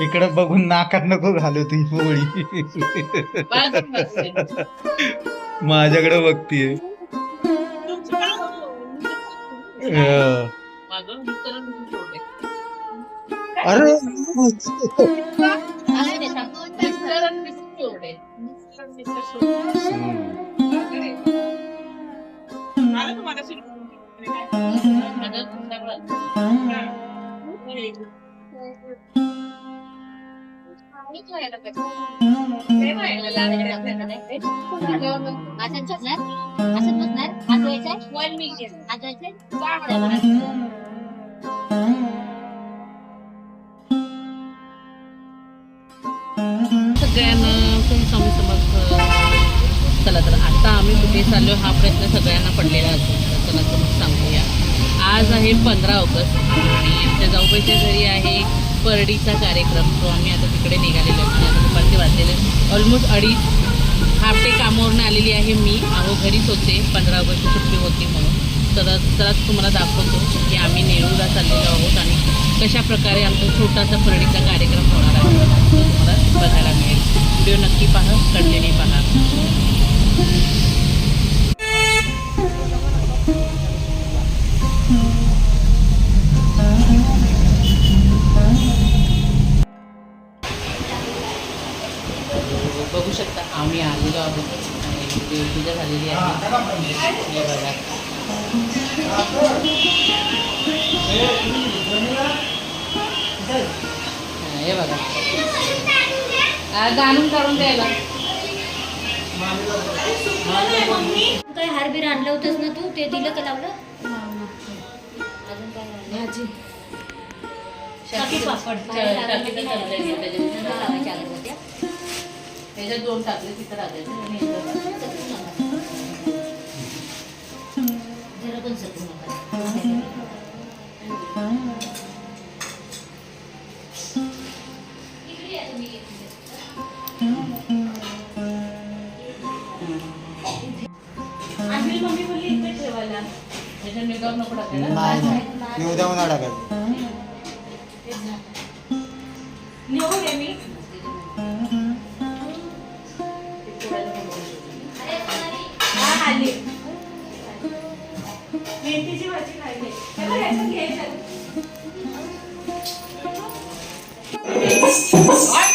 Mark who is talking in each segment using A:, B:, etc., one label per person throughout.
A: इकडे बघून नाकात नको घालू ती पोळी माझ्याकडे बघतीये. अरे हम्म.
B: असंच बसणार असंच बसणार हात धुवायचा वन मिनिट हात धुवायचा
C: सगळ्यांना खूप स्वामी समर्थ चला तर आता आम्ही कुठे चाललो हा प्रश्न सगळ्यांना पडलेला असतो. तर चला तर मग सांगूया. आज आहे पंधरा ऑगस्ट आणि आमच्या जाऊबाईच्या घरी आहे परडीचा कार्यक्रम. तो आम्ही आता तिकडे निघालेलो आहोत. आता दुपारचे वाजलेले ऑलमोस्ट अडीच हाफ डे कामावरून आलेली आहे मी. अहो घरीच होते. पंधरा ऑगस्टची सुट्टी होती म्हणून. तर चला तुम्हाला दाखवतो की आम्ही नेरूळला चाललेलो आहोत आणि कशा प्रकारे आमचा छोटासा परडीचा कार्यक्रम होणार आहे. तो तुम्हाला बघायला मिळेल. व्हिडिओ नक्की पहा कंटिन्यू पहा. बघू शकता आम्ही आलेलो आहोत. आणि देवपूजा झालेली आहे. हे बघा. हे बघा. आज आणून काढून द्यायला
B: काय हारबीर आणलं होतंस ना तू ते दिलं का लावलं अजून काय?
C: भाजी त्याच्यात. दोन टाकले तिथं.
B: जरा पण नका.
A: नाही नाही. उद्या उन्हा टाकायचं.
D: अंतरमळ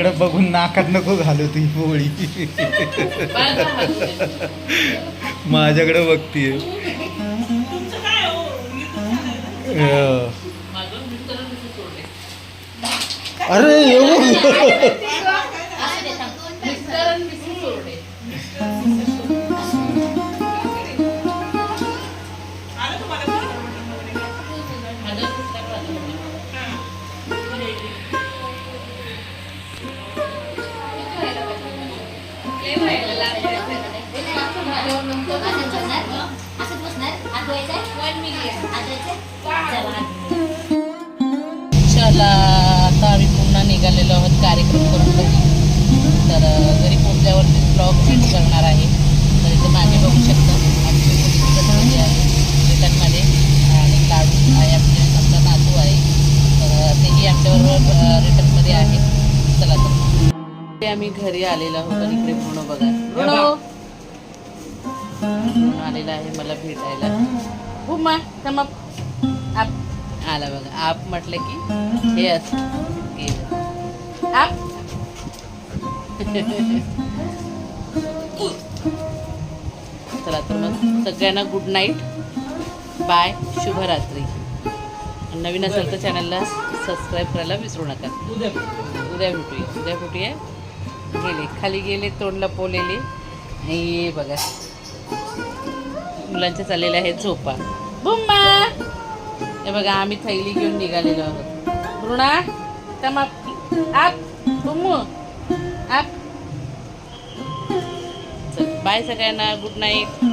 D: इकडं
A: बघून नाकात नको घालू ती पोळी. माझ्याकडं बघतीये. अरे
B: येऊ चला,
C: आता आम्ही पुन्हा निघालेलो आहोत कार्यक्रम करून घरी तर घरी पोचल्यावरती ब्लॉग शूट करणार आहे. तर इथे मागे बघू शकता आमची मुलगी आहे रिटर्नमध्ये आणि लाडू आहे आमचे आमचा नातू आहे. तर तेही आमच्याबरोबर रिटर्नमध्ये आहे. चला तर ते आम्ही घरी आलेलो आहोत आणि इकडे पूर्ण बघा. आलेला आहे मला भेटायला. उमा तम आप आला बघा. आप म्हटलं की हे असं. गेलं आप. चला तर मग सगळ्यांना गुड नाईट बाय शुभरात्री. नवीन असेल तर चॅनलला सबस्क्राईब करायला विसरू नका. उद्या उद्या भेटूया. उद्या भेटूया. गेले. खाली गेले तोंड लपवलेले. हे बघा. मुलांच्या चाललेल्या आहेत झोपा. बुम्मा! हे बघा आम्ही थैली घेऊन निघालेलो आहोत. ऋणा तमा आप तुम आप. बाय सगळ्यांना गुड नाईट.